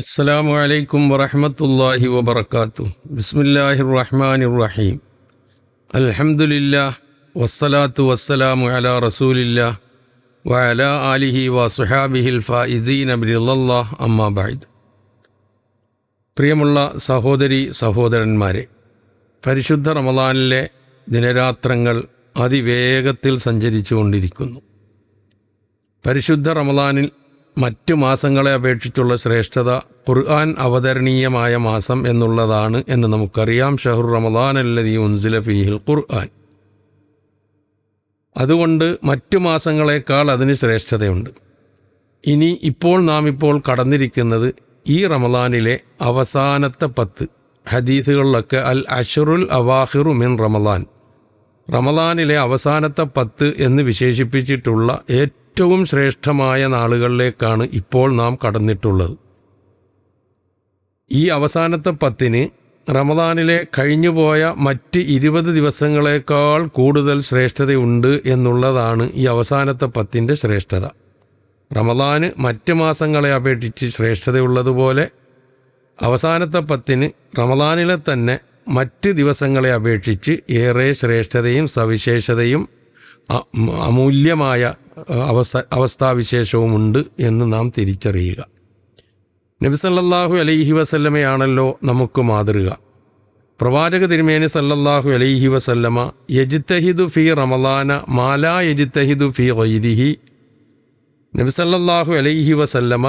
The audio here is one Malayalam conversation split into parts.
അസ്സലാമു അലൈക്കും വറഹമത്തല്ലാഹി വബർക്കാത്തു ബിസ്മില്ലാഹി റഹ്മാൻ റഹീം അൽഹമുല്ലാ വസ്സലാത്തു വസ്സലാമു അല റസൂലില്ലാ വഅല ആലിഹി വസുഹാബിഹിൽ ഫായിസീൻ അബ്രില്ലാ അമ്മാബായിദ് പ്രിയമുള്ള സഹോദരി സഹോദരന്മാരെ പരിശുദ്ധ റമദാനിലെ ദിനരാത്രങ്ങൾ അതിവേഗത്തിൽ സഞ്ചരിച്ചു കൊണ്ടിരിക്കുന്നു പരിശുദ്ധ റമദാനിൽ മറ്റു മാസങ്ങളെ അപേക്ഷിച്ചുള്ള ശ്രേഷ്ഠത ഖുർആൻ അവതരണീയമായ മാസം എന്നുള്ളതാണ് എന്ന് നമുക്കറിയാം. ഷഹുർ റമദാൻ അല്ലതി ഉൻസില ഫീഹിൽ ഖുർആൻ. അതുകൊണ്ട് മറ്റു മാസങ്ങളെക്കാൾ അതിന് ശ്രേഷ്ഠതയുണ്ട്. ഇനി ഇപ്പോൾ നാം ഇപ്പോൾ കടന്നിരിക്കുന്നത് ഈ റമദാനിലെ അവസാനത്തെ പത്ത് ഹദീസുകളിലൊക്കെ അൽ അഷറുൽ അവാഹിറു മിൻ റമദാൻ. റമദാനിലെ അവസാനത്തെ പത്ത് എന്ന് വിശേഷിപ്പിച്ചിട്ടുള്ള ഏറ്റവും ശ്രേഷ്ഠമായ നാളുകളിലേക്കാണ് ഇപ്പോൾ നാം കടന്നിട്ടുള്ളത്. ഈ അവസാനത്തെ പത്തിന് റമദാനിലെ കഴിഞ്ഞുപോയ മറ്റ് ഇരുപത് ദിവസങ്ങളേക്കാൾ കൂടുതൽ ശ്രേഷ്ഠതയുണ്ട് എന്നുള്ളതാണ് ഈ അവസാനത്തെ പത്തിന്റെ ശ്രേഷ്ഠത. റമദാന് മറ്റ് മാസങ്ങളെ അപേക്ഷിച്ച് ശ്രേഷ്ഠതയുള്ളതുപോലെ അവസാനത്തെ പത്തിന് റമദാനിലെ തന്നെ മറ്റ് ദിവസങ്ങളെ അപേക്ഷിച്ച് ഏറെ ശ്രേഷ്ഠതയും സവിശേഷതയും അമൂല്യമായ അവസ്ഥ അവസ്ഥാവിശേഷവുമുണ്ട് എന്ന് നാം തിരിച്ചറിയുക. നബി സല്ലല്ലാഹു അലൈഹി വസല്ലമയാണല്ലോ നമുക്ക് മാതൃക. പ്രവാചക തിരുമേനി സല്ലല്ലാഹു അലൈഹി വസല്ലമ യജിത്തഹിദു ഫി റമദാന മാലാ യജിത്തഹിദു ഫി വൈദിഹി നബി സല്ലല്ലാഹു അലൈഹി വസല്ലമ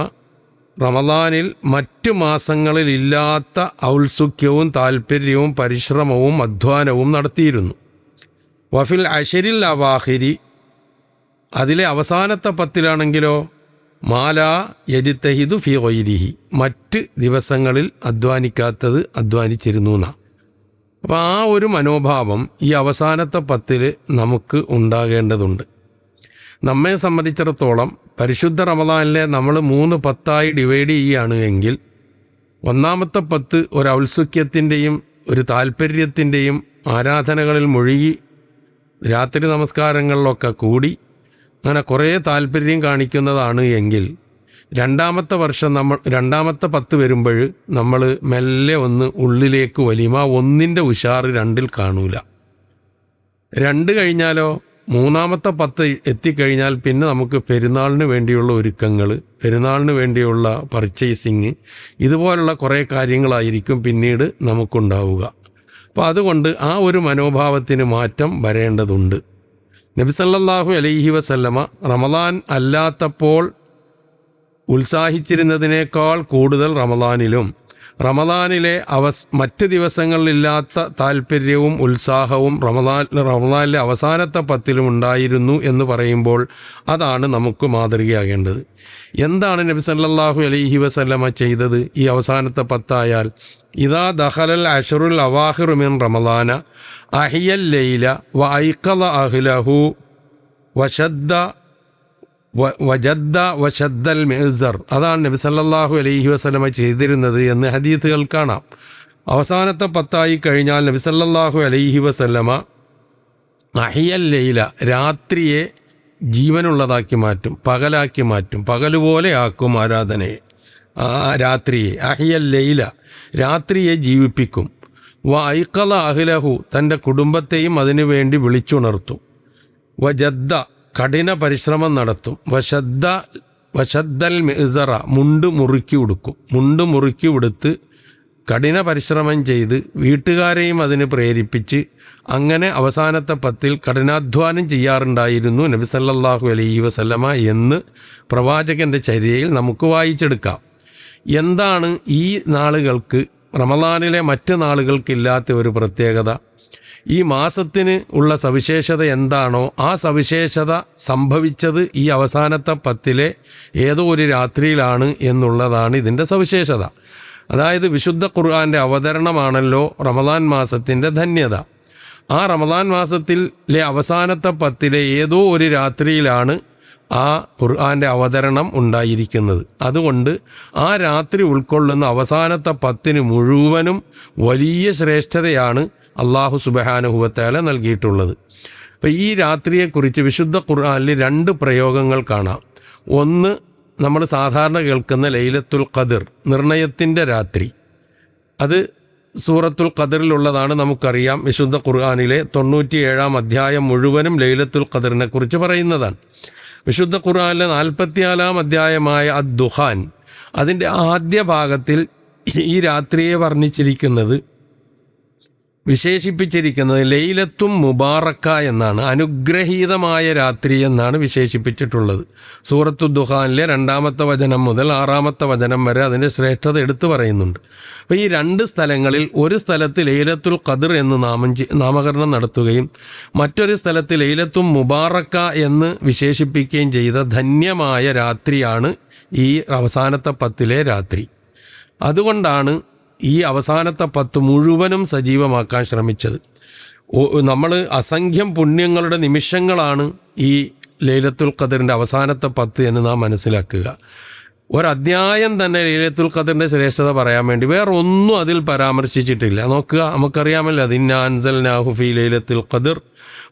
റമദാനിൽ മറ്റു മാസങ്ങളിലില്ലാത്ത ഔത്സുക്യവും താൽപ്പര്യവും പരിശ്രമവും അധ്വാനവും നടത്തിയിരുന്നു. വഫിൽ അഷരിൽ അവാഹിരി. അതിലെ അവസാനത്തെ പത്തിലാണെങ്കിലോ മാല യജിത്തഹിദു ഫി ഒയിരിഹി മറ്റ് ദിവസങ്ങളിൽ അധ്വാനിക്കാത്തത് അധ്വാനിച്ചിരുന്നു എന്നാ. അപ്പം ആ ഒരു മനോഭാവം ഈ അവസാനത്തെ പത്തിൽ നമുക്ക് ഉണ്ടാകേണ്ടതുണ്ട്. നമ്മെ സംബന്ധിച്ചിടത്തോളം പരിശുദ്ധ റമദാനിലെ നമ്മൾ മൂന്ന് പത്തായി ഡിവൈഡ് ചെയ്യുകയാണ് എങ്കിൽ ഒന്നാമത്തെ പത്ത് ഒരു ഔത്സുക്യത്തിന്റെയും ഒരു താല്പര്യത്തിന്റെയും ആരാധനകളിൽ മുഴുകി രാത്രി നമസ്കാരങ്ങളിലൊക്കെ കൂടി അങ്ങനെ കുറേ താല്പര്യം കാണിക്കുന്നതാണ് എങ്കിൽ രണ്ടാമത്തെ വർഷം നമ്മൾ രണ്ടാമത്തെ പത്ത് വരുമ്പോൾ നമ്മൾ മെല്ലെ ഒന്ന് ഉള്ളിലേക്ക് വലിയ. ഒന്നിന്റെ ഉഷാറ് രണ്ടിൽ കാണൂല. രണ്ട് കഴിഞ്ഞാലോ മൂന്നാമത്തെ പത്ത് എത്തിക്കഴിഞ്ഞാൽ പിന്നെ നമുക്ക് പെരുന്നാളിന് വേണ്ടിയുള്ള ഒരുക്കങ്ങൾ പെരുന്നാളിന് വേണ്ടിയുള്ള പർച്ചേസിങ് ഇതുപോലുള്ള കുറേ കാര്യങ്ങളായിരിക്കും പിന്നീട് നമുക്കുണ്ടാവുക. അപ്പോൾ അതുകൊണ്ട് ആ ഒരു മനോഭാവത്തിന് മാറ്റം വരേണ്ടതുണ്ട്. നബിസല്ലാഹു അലൈഹി വസല്ലമ റമദാൻ അല്ലാത്തപ്പോൾ ഉത്സാഹിച്ചിരുന്നതിനേക്കാൾ കൂടുതൽ റമദാനിലും റമദാനിലെ അവസ് മറ്റ് ദിവസങ്ങളിലില്ലാത്ത താല്പര്യവും ഉത്സാഹവും റമദാൻ റമദാനിലെ അവസാനത്തെ പത്തിലും ഉണ്ടായിരുന്നു എന്ന് പറയുമ്പോൾ അതാണ് നമുക്ക് മാതൃകയാകേണ്ടത്. എന്താണ് നബി സല്ലാഹു അലൈഹി വസല്ലമ ചെയ്തത് ഈ അവസാനത്തെ പത്തായാൽ? ഇതാ ദഹലൽ അഷറുൽ അവാഹിറുമിൻ റമദാന അഹിയൽ ലൈല വ ഐക്കല അഹ്ലഹു വശദ്ദ വജദ്ദ വശദ്ദൽ മെഹ്സർ അതാണ് നബി സല്ലല്ലാഹു അലൈഹി വസല്ലമ ചെയ്തിരുന്നത് എന്ന് ഹദീസുകൾ കാണാം. അവസാനത്തെ പത്തായി കഴിഞ്ഞാൽ നബി സല്ലല്ലാഹു അലൈഹി വസല്ലമ അഹിയൽ ലൈല രാത്രിയെ ജീവനുള്ളതാക്കി മാറ്റും പകലാക്കി മാറ്റും പകലുപോലെ ആക്കും ആരാധനയെ. ആ രാത്രിയെ അഹിയൽ ലൈല രാത്രിയെ ജീവിപ്പിക്കും. വ ഐക്കല അഹ്ലഹു തന്റെ കുടുംബത്തെയും അതിനുവേണ്ടി വിളിച്ചുണർത്തും. വ വജദ്ദ കഠിന പരിശ്രമം നടത്തും. വശദ്ദ വശദ്ദൽ മിസറ മുണ്ട് മുറുക്കി ഉടുക്കും. മുണ്ട് മുറുക്കി ഉടുത്ത് കഠിന പരിശ്രമം ചെയ്ത് വീട്ടുകാരെയും അതിന് പ്രേരിപ്പിച്ച് അങ്ങനെ അവസാനത്തെ പത്തിൽ കഠിനാധ്വാനം ചെയ്യാറുണ്ടായിരുന്നു നബി സല്ലല്ലാഹു അലൈഹി വസല്ലമ എന്ന് പ്രവാചകന്റെ ചര്യയിൽ നമുക്ക് വായിച്ചെടുക്കാം. എന്താണ് ഈ നാളുകൾക്ക് റമദാനിലെ മറ്റ് നാളുകൾക്കില്ലാത്ത ഒരു പ്രത്യേകത? ഈ മാസത്തിന് ഉള്ള സവിശേഷത എന്താണോ ആ സവിശേഷത സംഭവിച്ചത് ഈ അവസാനത്തെ പത്തിലെ ഏതോ ഒരു രാത്രിയിലാണ് എന്നുള്ളതാണ് ഇതിന്റെ സവിശേഷത. അതായത് വിശുദ്ധ ഖുർആാന്റെ അവതരണമാണല്ലോ റമദാൻ മാസത്തിന്റെ ധന്യത. ആ റമദാൻ മാസത്തിലെ അവസാനത്തെ പത്തിലെ ഏതോ ഒരു രാത്രിയിലാണ് ആ ഖുർആാന്റെ അവതരണം ഉണ്ടായിരിക്കുന്നത്. അതുകൊണ്ട് ആ രാത്രി ഉൾക്കൊള്ളുന്ന അവസാനത്തെ പത്തിന് മുഴുവനും വലിയ ശ്രേഷ്ഠതയാണ് അള്ളാഹു സുബഹാനുഹുവത്തേല നൽകിയിട്ടുള്ളത്. അപ്പോൾ ഈ രാത്രിയെക്കുറിച്ച് വിശുദ്ധ ഖുർആാനിൽ രണ്ട് പ്രയോഗങ്ങൾ കാണാം. ഒന്ന് നമ്മൾ സാധാരണ കേൾക്കുന്ന ലൈലത്തുൽ ഖദർ നിർണയത്തിന്റെ രാത്രി. അത് സൂറത്തുൽ ഖദറിലുള്ളതാണ് നമുക്കറിയാം. വിശുദ്ധ ഖുർആാനിലെ തൊണ്ണൂറ്റിയേഴാം അധ്യായം മുഴുവനും ലൈലത്തുൽ ഖദറിനെ കുറിച്ച് പറയുന്നതാണ്. വിശുദ്ധ ഖുർആാനിലെ നാൽപ്പത്തിനാലാം അധ്യായമായ അദ്ദുഹാൻ അതിന്റെ ആദ്യ ഭാഗത്തിൽ ഈ രാത്രിയെ വർണിച്ചിരിക്കുന്നത് വിശേഷിപ്പിച്ചിരിക്കുന്നത് ലൈലത്തും മുബാറക്ക എന്നാണ്. അനുഗ്രഹീതമായ രാത്രി എന്നാണ് വിശേഷിപ്പിച്ചിട്ടുള്ളത്. സൂറത്തു ദുഹാനിലെ രണ്ടാമത്തെ വചനം മുതൽ ആറാമത്തെ വചനം വരെ അതിന്റെ ശ്രേഷ്ഠത എടുത്തു പറയുന്നുണ്ട്. അപ്പോൾ ഈ രണ്ട് സ്ഥലങ്ങളിൽ ഒരു സ്ഥലത്ത് ലൈലത്തുൽ ഖദർ എന്ന് നാമം നാമകരണം നടത്തുകയും മറ്റൊരു സ്ഥലത്ത് ലൈലത്തും മുബാറക്ക എന്ന് വിശേഷിപ്പിക്കുകയും ചെയ്ത ധന്യമായ രാത്രിയാണ് ഈ അവസാനത്തെ പത്തിലെ രാത്രി. അതുകൊണ്ടാണ് ഈ അവസാനത്തെ പത്ത് മുഴുവനും സജീവമാക്കാൻ ശ്രമിച്ചത്. നമ്മൾ അസംഖ്യം പുണ്യങ്ങളുടെ നിമിഷങ്ങളാണ് ഈ ലൈലത്തുൽ ഖദറിന്റെ അവസാനത്തെ പത്ത് എന്ന് നാം മനസ്സിലാക്കുക. ഒരധ്യായം തന്നെ ലൈലത്തുൽ ഖദറിന്റെ ശ്രേഷ്ഠത പറയാൻ വേണ്ടി വേറെ ഒന്നും അതിൽ പരാമർശിച്ചിട്ടില്ല. നോക്കുക നമുക്കറിയാമല്ലോ അതിന്നാൻസൽ നാഹുഫി ലൈലത്തുൽ ഖദർ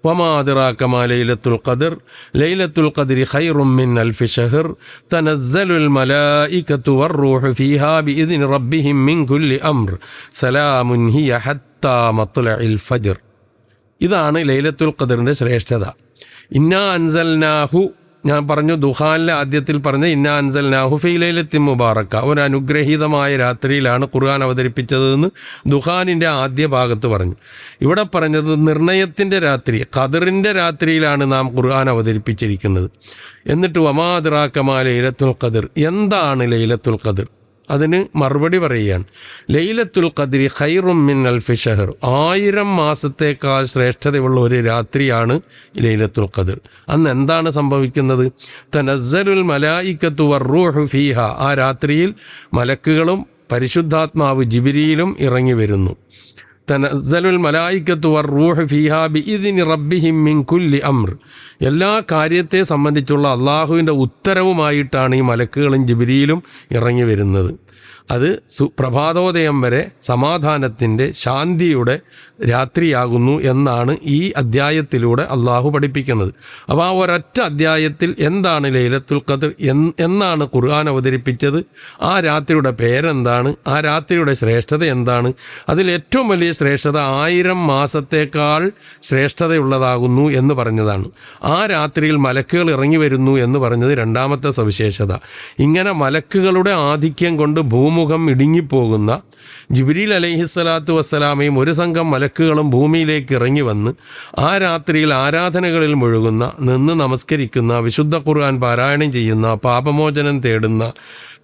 വമാതിറാക്കമാ ലൈലത്തുൽ ഖദർ ലൈലത്തുൽ ഖദരി ഖൈറും മിൻ അൽഫി ഷഹർ തനസ്സലുൽ മലായികത്തു വറൂഹു ഫീഹാ ബിഇذن റബ്ബിഹിം മിൻ കുല്ലി അംർ സലാമുൻ ഹിയ ഹത്താ മത്ലഇൽ ഫജ്ർ. ഇതാണ് ലൈലത്തുൽ ഖദറിന്റെ ശ്രേഷ്ഠത. ഇന്നാ അൻസൽനാഹു ഞാൻ പറഞ്ഞു ദുഹാനിലെ ആദ്യത്തിൽ പറഞ്ഞ ഇന്നാ അൻസൽനാഹു ഫി ലൈലത്തിൻ മുബാറക്ക. ഒരു അനുഗ്രഹീതമായ രാത്രിയിലാണ് ഖുർആൻ അവതരിപ്പിച്ചതെന്ന് ദുഹാനിന്റെ ആദ്യ ഭാഗത്ത് പറഞ്ഞു. ഇവിടെ പറഞ്ഞത് നിർണയത്തിന്റെ രാത്രി ഖദറിന്റെ രാത്രിയിലാണ് നാം ഖുർആൻ അവതരിപ്പിച്ചിരിക്കുന്നത്. എന്നിട്ട് വമാദിറാക്കമാ ലൈലത്തുൽ ഖദർ. എന്താണ് ലൈലത്തുൽ ഖദർ? അതിന് മറുപടി പറയുകയാണ്. ലൈലത്തുൽ ഖദ്രി ഖൈറും മിൻ അൽഫി ഷഹർ. ആയിരം മാസത്തേക്കാൾ ശ്രേഷ്ഠതയുള്ള ഒരു രാത്രിയാണ് ലൈലത്തുൽ ഖദർ. അന്ന് എന്താണ് സംഭവിക്കുന്നത്? തനസ്സലുൽ മലായിക്കത്തു വർറൂഹു ഫീഹ. ആ രാത്രിയിൽ മലക്കുകളും പരിശുദ്ധാത്മാവ് ജിബിരിയിലും ഇറങ്ങി വരുന്നു. തനസ്സലുൽ മലായിക്കത്തു വർ റൂഹ് ഫീഹാ ഇതിന് റബ്ബിഹിം മിൻ കുല്ലി അംർ. എല്ലാ കാര്യത്തെ സംബന്ധിച്ചുള്ള അള്ളാഹുവിന്റെ ഉത്തരവുമായിട്ടാണ് ഈ മലക്കുകളും ജിബിരിയിലും ഇറങ്ങി വരുന്നത്. അത് സു പ്രഭാതോദയം വരെ സമാധാനത്തിന്റെ ശാന്തിയുടെ രാത്രിയാകുന്നു എന്നാണ് ഈ അദ്ധ്യായത്തിലൂടെ അള്ളാഹു പഠിപ്പിക്കുന്നത്. അപ്പോൾ ആ ഒരൊറ്റ അധ്യായത്തിൽ എന്താണ് ലൈലത്തുൽ ഖദർ എന്ന് എന്നാണ് ഖുർആൻ അവതരിപ്പിച്ചത്? ആ രാത്രിയുടെ പേരെന്താണ്? ആ രാത്രിയുടെ ശ്രേഷ്ഠത എന്താണ്? അതിൽ ഏറ്റവും വലിയ ശ്രേഷ്ഠത ആയിരം മാസത്തേക്കാൾ ശ്രേഷ്ഠതയുള്ളതാകുന്നു എന്ന് പറഞ്ഞതാണ്. ആ രാത്രിയിൽ മലക്കുകൾ ഇറങ്ങി വരുന്നു എന്ന് പറഞ്ഞത് രണ്ടാമത്തെ സവിശേഷത. ഇങ്ങനെ മലക്കുകളുടെ ആധിക്യം കൊണ്ട് ഭൂമുഖം ഇടുങ്ങിപ്പോകുന്ന ജിബ്രീൽ അലൈഹിസ്സലാത്തു വസ്സലാമയും ഒരു സംഘം മലക്കുകളും ഭൂമിയിലേക്ക് ഇറങ്ങി വന്ന് ആ രാത്രിയിൽ ആരാധനകളിൽ മുഴുകുന്ന നിന്ന് നമസ്കരിക്കുന്ന വിശുദ്ധ ഖുർആൻ പാരായണം ചെയ്യുന്ന പാപമോചനം തേടുന്ന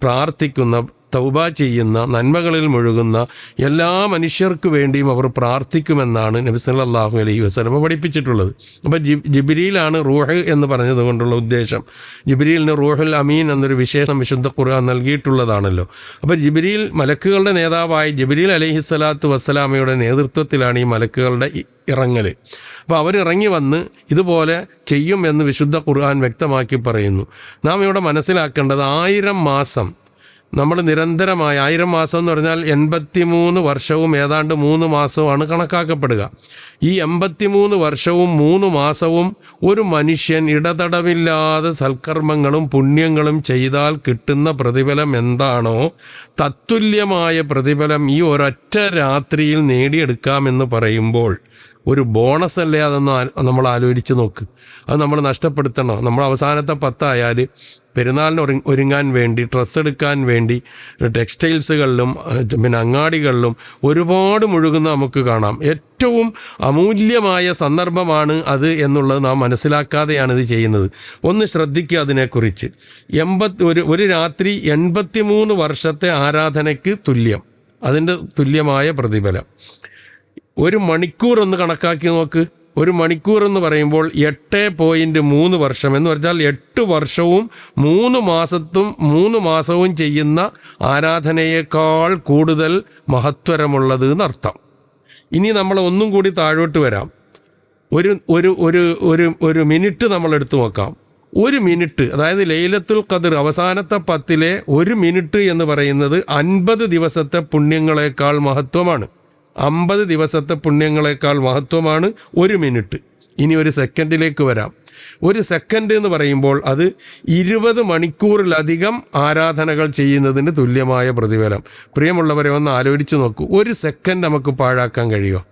പ്രാർത്ഥിക്കുന്ന തൗബ ചെയ്യുന്ന നന്മകളിൽ മുഴുകുന്ന എല്ലാ മനുഷ്യർക്ക് വേണ്ടിയും അവർ പ്രാർത്ഥിക്കുമെന്നാണ് നബി അലൈഹി വസ്ലമ പഠിപ്പിച്ചിട്ടുള്ളത്. അപ്പോൾ ജി ജിബിരിയിലാണ് റൂഹ് എന്ന് പറഞ്ഞത് കൊണ്ടുള്ള ഉദ്ദേശം. ജിബിരിയിലിന് റൂഹുൽ അമീൻ എന്നൊരു വിശേഷം വിശുദ്ധ ഖുർആൻ നൽകിയിട്ടുള്ളതാണല്ലോ. അപ്പോൾ ജിബിരിയിൽ മലക്കുകളുടെ നേതാവായ ജിബിരിൽ അലൈഹിസ്സലാത്തു വസ്സലാമയുടെ നേതൃത്വത്തിലാണ് ഈ മലക്കുകളുടെ ഇറങ്ങൽ അപ്പോൾ അവരിറങ്ങി വന്ന് ഇതുപോലെ ചെയ്യും എന്ന് വിശുദ്ധ ഖുർആൻ വ്യക്തമാക്കി പറയുന്നു. നാം ഇവിടെ മനസ്സിലാക്കേണ്ടത് ആയിരം മാസം നമ്മൾ നിരന്തരമായി ആയിരം മാസം എന്ന് പറഞ്ഞാൽ എൺപത്തിമൂന്ന് വർഷവും ഏതാണ്ട് മൂന്ന് മാസവുമാണ് കണക്കാക്കപ്പെടുക. ഈ എൺപത്തിമൂന്ന് വർഷവും മൂന്ന് മാസവും ഒരു മനുഷ്യൻ ഇടതടവില്ലാതെ സൽക്കർമ്മങ്ങളും പുണ്യങ്ങളും ചെയ്താൽ കിട്ടുന്ന പ്രതിഫലം എന്താണോ തത്തുല്യമായ പ്രതിഫലം ഈ ഒരൊറ്റ രാത്രിയിൽ നേടിയെടുക്കാമെന്ന് പറയുമ്പോൾ ഒരു ബോണസ് അല്ലേ അതൊന്ന് നമ്മൾ ആലോചിച്ച് നോക്ക്. അത് നമ്മൾ നഷ്ടപ്പെടുത്തണോ? നമ്മൾ അവസാനത്തെ പത്തായാൽ പെരുന്നാളിന് ഒരു ഒരുങ്ങാൻ വേണ്ടി ഡ്രസ്സ് എടുക്കാൻ വേണ്ടി ടെക്സ്റ്റൈൽസുകളിലും പിന്നെ അങ്ങാടികളിലും ഒരുപാട് മുഴുകുന്ന നമുക്ക് കാണാം. ഏറ്റവും അമൂല്യമായ സന്ദർഭമാണ് അത് എന്നുള്ളത് നാം മനസ്സിലാക്കാതെയാണ് ഇത് ചെയ്യുന്നത്. ഒന്ന് ശ്രദ്ധിക്കുക അതിനെക്കുറിച്ച്. എൺപത്തി ഒരു ഒരു രാത്രി എൺപത്തിമൂന്ന് വർഷത്തെ ആരാധനയ്ക്ക് തുല്യം. അതിന്റെ തുല്യമായ പ്രതിഫലം. ഒരു മണിക്കൂർ ഒന്ന് കണക്കാക്കി നോക്ക്. ഒരു മണിക്കൂർ എന്ന് പറയുമ്പോൾ എട്ട് പോയിന്റ് മൂന്ന് വർഷം എന്ന് പറഞ്ഞാൽ എട്ട് വർഷവും മൂന്ന് മാസത്തും മൂന്ന് മാസവും ചെയ്യുന്ന ആരാധനയേക്കാൾ കൂടുതൽ മഹത്വരമുള്ളത് എന്നർത്ഥം. ഇനി നമ്മൾ ഒന്നും കൂടി താഴോട്ട് വരാം. ഒരു ഒരു ഒരു ഒരു ഒരു മിനിറ്റ് നമ്മൾ എടുത്തു നോക്കാം. ഒരു മിനിറ്റ് അതായത് ലൈലത്തുൽ ഖദർ അവസാനത്തെ പത്തിലെ ഒരു മിനിറ്റ് എന്ന് പറയുന്നത് അൻപത് ദിവസത്തെ പുണ്യങ്ങളെക്കാൾ മഹത്വമാണ്. അമ്പത് ദിവസത്തെ പുണ്യങ്ങളെക്കാൾ മഹത്വമാണ് ഒരു മിനിറ്റ്. ഇനി ഒരു സെക്കൻഡിലേക്ക് വരാം. ഒരു സെക്കൻഡ് എന്ന് പറയുമ്പോൾ അത് ഇരുപത് മണിക്കൂറിലധികം ആരാധനകൾ ചെയ്യുന്നതിന് തുല്യമായ പ്രതിഫലം. പ്രിയമുള്ളവരെ ഒന്ന് ആലോചിച്ച് നോക്കൂ. ഒരു സെക്കൻഡ് നമുക്ക് പാഴാക്കാൻ കഴിയുമോ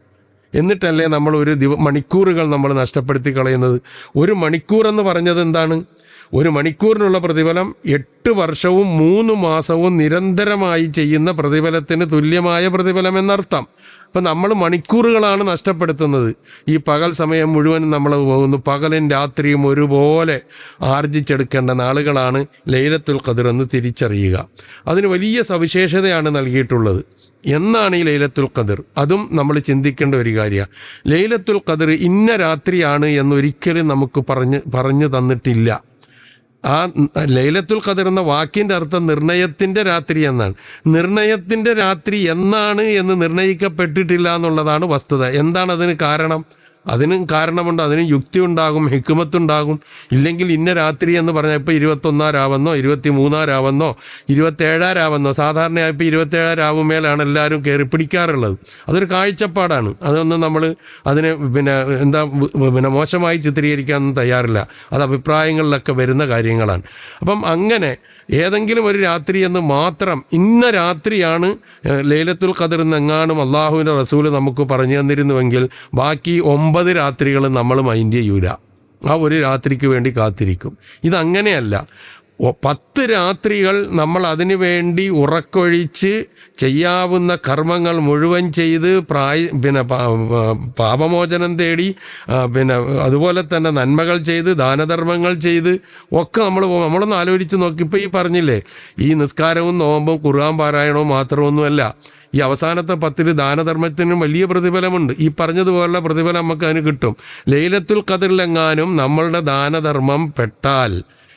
എന്നിട്ടല്ലേ നമ്മൾ ഒരു ദിവ മണിക്കൂറുകൾ നമ്മൾ നഷ്ടപ്പെടുത്തി കളയുന്നത്? ഒരു മണിക്കൂർ എന്ന് പറഞ്ഞത് എന്താണ്? ഒരു മണിക്കൂറിനുള്ള പ്രതിഫലം എട്ട് വർഷവും മൂന്ന് മാസവും നിരന്തരമായി ചെയ്യുന്ന പ്രതിഫലത്തിന് തുല്യമായ പ്രതിഫലം എന്നർത്ഥം. അപ്പം നമ്മൾ മണിക്കൂറുകളാണ് നഷ്ടപ്പെടുത്തുന്നത്. ഈ പകൽ സമയം മുഴുവൻ നമ്മൾ പോകുന്നു. പകലും രാത്രിയും ഒരുപോലെ ആർജിച്ചെടുക്കേണ്ട നാളുകളാണ് ലൈലത്തുൽ ഖദർ എന്ന് തിരിച്ചറിയുക. അതിന് വലിയ സവിശേഷതയാണ് നൽകിയിട്ടുള്ളത്. എന്നാണ് ഈ ലൈലത്തുൽ ഖദർ? അതും നമ്മൾ ചിന്തിക്കേണ്ട ഒരു കാര്യമാണ്. ലൈലത്തുൽ ഖദർ ഇന്ന രാത്രിയാണ് എന്നൊരിക്കലും നമുക്ക് പറഞ്ഞ് പറഞ്ഞു തന്നിട്ടില്ല. ആ ലൈലത്തുൽ ഖദർ എന്ന വാക്കിന്റെ അർത്ഥം നിർണയത്തിന്റെ രാത്രി എന്നാണ്. നിർണയത്തിന്റെ രാത്രി എന്നാണ് എന്ന് നിർണയിക്കപ്പെട്ടിട്ടില്ല എന്നുള്ളതാണ് വസ്തുത. എന്താണ് അതിന് കാരണം? അതിനും കാരണമുണ്ട് അതിന് യുക്തി ഉണ്ടാകും ഹിക്കുമത്തുണ്ടാകും ഇല്ലെങ്കിൽ ഇന്ന രാത്രി എന്ന് പറഞ്ഞാൽ ഇപ്പോൾ ഇരുപത്തൊന്നാരാവെന്നോ ഇരുപത്തി മൂന്നാരാവെന്നോ രാവെന്നോ ഇരുപത്തേഴാം രാവെന്നോ സാധാരണയായി ഇപ്പോൾ ഇരുപത്തേഴാം രാവുമേലാണ് എല്ലാവരും കയറി പിടിക്കാറുള്ളത്. അതൊരു കാഴ്ചപ്പാടാണ്. അതൊന്നും നമ്മൾ അതിനെ പിന്നെ എന്താ പിന്നെ മോശമായി ചിത്രീകരിക്കാനൊന്നും തയ്യാറില്ല. അത് അഭിപ്രായങ്ങളിലൊക്കെ വരുന്ന കാര്യങ്ങളാണ്. അപ്പം അങ്ങനെ ഏതെങ്കിലും ഒരു രാത്രി എന്ന് മാത്രം ഇന്ന രാത്രിയാണ് ലേലത്തുൽ ഖദർ എന്നെങ്ങാനും അള്ളാഹുവിന്റെ റസൂൽ നമുക്ക് പറഞ്ഞു തന്നിരുന്നുവെങ്കിൽ ബാക്കി ഒമ്പത് രാത്രികൾ നമ്മൾ മൈൻഡ് ചെയ്യൂല. ആ ഒരു രാത്രിക്ക് വേണ്ടി കാത്തിരിക്കും. ഇതങ്ങനെയല്ല. പത്ത് രാത്രികൾ നമ്മൾ അതിനു വേണ്ടി ഉറക്കൊഴിച്ച് ചെയ്യാവുന്ന കർമ്മങ്ങൾ മുഴുവൻ ചെയ്ത് പ്രായ പിന്നെ പാപമോചനം തേടി പിന്നെ അതുപോലെ തന്നെ നന്മകൾ ചെയ്ത് ദാനധർമ്മങ്ങൾ ചെയ്ത് ഒക്കെ നമ്മൾ നമ്മളൊന്ന് ആലോചിച്ച് നോക്കി. ഇപ്പോൾ ഈ പറഞ്ഞില്ലേ ഈ നിസ്കാരവും നോമ്പും ഖുർആൻ പാരായണവും മാത്രമൊന്നുമല്ല ഈ അവസാനത്തെ പത്തിൽ ദാനധർമ്മത്തിനും വലിയ പ്രതിഫലമുണ്ട്. ഈ പറഞ്ഞതുപോലുള്ള പ്രതിഫലം നമുക്ക് അതിന് കിട്ടും. ലൈലത്തുൽ കതിറിലെങ്ങാനും നമ്മളുടെ ദാനധർമ്മം പെട്ടാൽ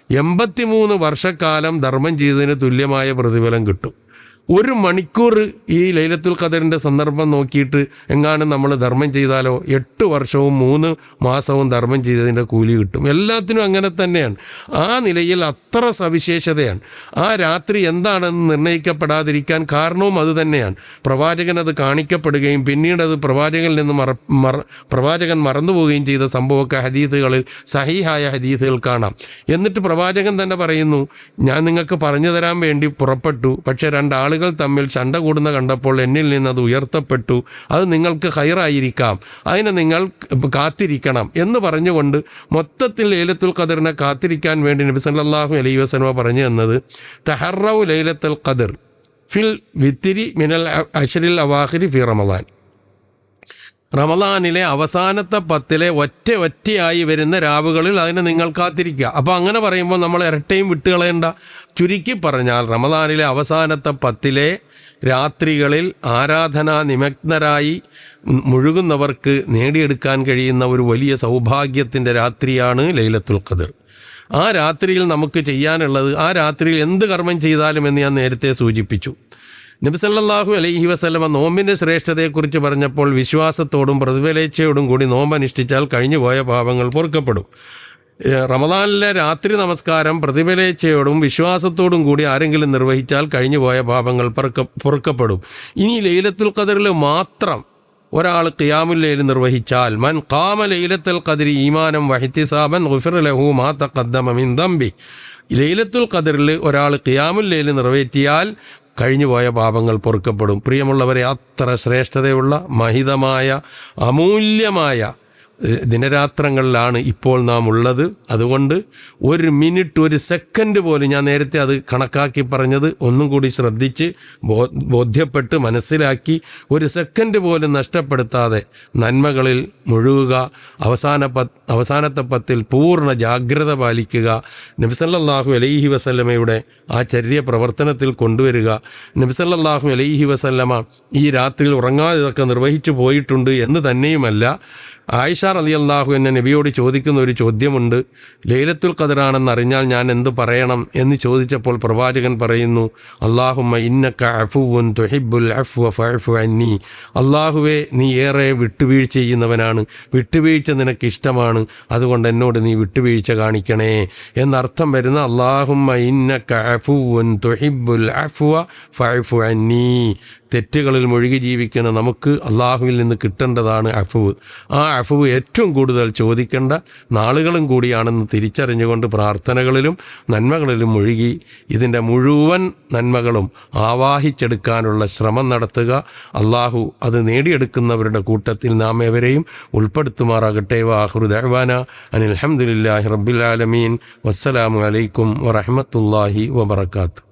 എൺപത്തിമൂന്ന് വർഷക്കാലം ധർമ്മം ചെയ്തതിന് തുല്യമായ പ്രതിഫലം കിട്ടും. ഒരു മണിക്കൂർ ഈ ലൈലത്തുൽ ഖദറിന്റെ സന്ദർഭം നോക്കിയിട്ട് എങ്ങാനും നമ്മൾ ധർമ്മം ചെയ്താലോ? എട്ട് വർഷവും മൂന്ന് മാസവും ധർമ്മം ചെയ്തതിന്റെ കൂലി കിട്ടും. എല്ലാത്തിനും അങ്ങനെ തന്നെയാണ്. ആ നിലയിൽ അത്ര സവിശേഷതയാണ്. ആ രാത്രി എന്താണെന്ന് നിർണയിക്കപ്പെടാതിരിക്കാൻ കാരണവും അത് തന്നെയാണ്. പ്രവാചകൻ അത് കാണിക്കപ്പെടുകയും പിന്നീട് അത് പ്രവാചകനിൽ നിന്ന് മറ മറ പ്രവാചകൻ മറന്നുപോവുകയും ചെയ്ത സംഭവമൊക്കെ ഹദീസുകളിൽ സഹിഹായ ഹദീസുകൾ കാണാം. എന്നിട്ട് പ്രവാചകൻ തന്നെ പറയുന്നു ഞാൻ നിങ്ങൾക്ക് പറഞ്ഞു തരാൻ വേണ്ടി പുറപ്പെട്ടു. പക്ഷേ രണ്ടാളുകൾ തമ്മിൽ ചണ്ട കൂടുന്ന കണ്ടപ്പോൾ എന്നിൽ നിന്ന് അത് ഉയർത്തപ്പെട്ടു. അത് നിങ്ങൾക്ക് ഹൈറായിരിക്കാം. അതിനെ നിങ്ങൾ കാത്തിരിക്കണം എന്ന് പറഞ്ഞുകൊണ്ട് മൊത്തത്തിൽ ലൈലത്തുൽ ഖദറിനെ കാത്തിരിക്കാൻ വേണ്ടി നബി സല്ലല്ലാഹു അലൈഹി വസല്ലമ പറഞ്ഞു തന്നത് തഹറു ലൈലത്തുൽ ഖദർ ഫിൽ വിത്തിരി മിനൽ അഷരിൽ അവാഹിരി ഫി റമദാൻ. റമദാനിലെ അവസാനത്തെ പത്തിലെ ഒറ്റ ഒറ്റയായി വരുന്ന രാവുകളിൽ അതിനെ നിങ്ങൾ കാത്തിരിക്കുക. അപ്പോൾ അങ്ങനെ പറയുമ്പോൾ നമ്മൾ ഇരട്ടയും വിട്ടുകളയണ്ട ചുരുക്കി പറഞ്ഞാൽ റമദാനിലെ അവസാനത്തെ പത്തിലെ രാത്രികളിൽ ആരാധനാ നിമഗ്നരായി മുഴുകുന്നവർക്ക് നേടിയെടുക്കാൻ കഴിയുന്ന ഒരു വലിയ സൗഭാഗ്യത്തിന്റെ രാത്രിയാണ് ലൈലത്തുൽ ഖദർ. ആ രാത്രിയിൽ നമുക്ക് ചെയ്യാനുള്ളത് ആ രാത്രിയിൽ എന്ത് കർമ്മം ചെയ്താലും എന്ന് ഞാൻ നേരത്തെ സൂചിപ്പിച്ചു. നബിസല്ലാഹു അലൈഹി വസ്ലമ നോമ്പിന്റെ ശ്രേഷ്ഠതയെക്കുറിച്ച് പറഞ്ഞപ്പോൾ വിശ്വാസത്തോടും പ്രതിഫലേച്ഛയോടും കൂടി നോമ്പ് അനുഷ്ഠിച്ചാൽ കഴിഞ്ഞുപോയ പാപങ്ങൾ പൊറുക്കപ്പെടും. റമദാനിലെ രാത്രി നമസ്കാരം പ്രതിഫലേച്ഛയോടും വിശ്വാസത്തോടും കൂടി ആരെങ്കിലും നിർവഹിച്ചാൽ കഴിഞ്ഞുപോയ പാപങ്ങൾ പൊറുക്ക പൊറുക്കപ്പെടും. ഇനി ലൈലത്തുൽ ഖദറിൽ മാത്രം ഒരാൾ ഖിയാമുല്ലയിൽ നിർവഹിച്ചാൽ മൻ കാമ ലൈലത്തുൽ ഖദരി ഈമാനം വഹിത്തിസാബൻ ലഹു മാ തഖദ്ദമ മിൻ ലൈലത്തുൽ ഖദറിൽ ഒരാൾ ഖിയാമുല്ലയിൽ നിറവേറ്റിയാൽ കഴിഞ്ഞുപോയ പാപങ്ങൾ പൊറുക്കപ്പെടും. പ്രിയമുള്ളവരെ അത്ര ശ്രേഷ്ഠതയുള്ള മഹിതമായ അമൂല്യമായ ദിനരാത്രങ്ങളിലാണ് ഇപ്പോൾ നാം ഉള്ളത്. അതുകൊണ്ട് ഒരു മിനിറ്റ് ഒരു സെക്കൻഡ് പോലും ഞാൻ നേരത്തെ അത് കണക്കാക്കി പറഞ്ഞത് ഒന്നും കൂടി ശ്രദ്ധിച്ച് ബോ ബോധ്യപ്പെട്ട് മനസ്സിലാക്കി ഒരു സെക്കൻഡ് പോലും നഷ്ടപ്പെടുത്താതെ നന്മകളിൽ മുഴുകുക അവസാന അവസാനത്തെ പത്തിൽ പൂർണ ജാഗ്രത പാലിക്കുക നബിസല്ലാഹു അലൈഹി വസല്ലമയുടെ ആ ചര്യ പ്രവർത്തനത്തിൽ കൊണ്ടുവരിക. നബിസല്ലാഹു അലൈഹി വസല്ലമ ഈ രാത്രിയിൽ ഉറങ്ങാതെ ഇതൊക്കെ നിർവഹിച്ചു പോയിട്ടുണ്ട് എന്ന് തന്നെയുമല്ല. ആയിഷ അലി അള്ളാഹു എന്നെ നബിയോട് ചോദിക്കുന്ന ഒരു ചോദ്യമുണ്ട്. ലൈലത്തുൽ ഖദറാണെന്ന് അറിഞ്ഞാൽ ഞാൻ എന്ത് പറയണം എന്ന് ചോദിച്ചപ്പോൾ പ്രവാചകൻ പറയുന്നു അള്ളാഹുമ്മ ഇന്നക്ക അഫുവുൻ തുഹിബുൽ അഫ്വ ഫഅഫു അന്നി. അള്ളാഹുവെ നീ ഏറെ വിട്ടുവീഴ്ച ചെയ്യുന്നവനാണ്. വിട്ടുവീഴ്ച നിനക്ക് ഇഷ്ടമാണ്. അതുകൊണ്ട് എന്നോട് നീ വിട്ടുവീഴ്ച കാണിക്കണേ. എന്നർത്ഥം വരുന്ന അള്ളാഹുമ്മ ഇന്നക്ക അഫുവുൻ തുഹിബുൽ അഫ്വ ഫഅഫു അന്നി. തെറ്റുകളിൽ മുഴുകി ജീവിക്കുന്ന നമുക്ക് അള്ളാഹുവിൽ നിന്ന് കിട്ടേണ്ടതാണ് അഫുവ്. ആ അഫുവ് ഏറ്റവും കൂടുതൽ ചോദിക്കേണ്ട നാളുകളും കൂടിയാണെന്ന് തിരിച്ചറിഞ്ഞുകൊണ്ട് പ്രാർത്ഥനകളിലും നന്മകളിലും മുഴുകി ഇതിന്റെ മുഴുവൻ നന്മകളും ആവാഹിച്ചെടുക്കാനുള്ള ശ്രമം നടത്തുക. അള്ളാഹു അത് നേടിയെടുക്കുന്നവരുടെ കൂട്ടത്തിൽ നാം എവരെയും ഉൾപ്പെടുത്തുമാറാകട്ടെ. വാഹുറു ദഹ്വാന അനിൽ അഹമ്മദില്ലാഹി റബ്ബിൽ ആലമീൻ. വസ്സലാമു അലൈക്കും വറഹമത്തല്ലാഹി വബർക്കാത്തു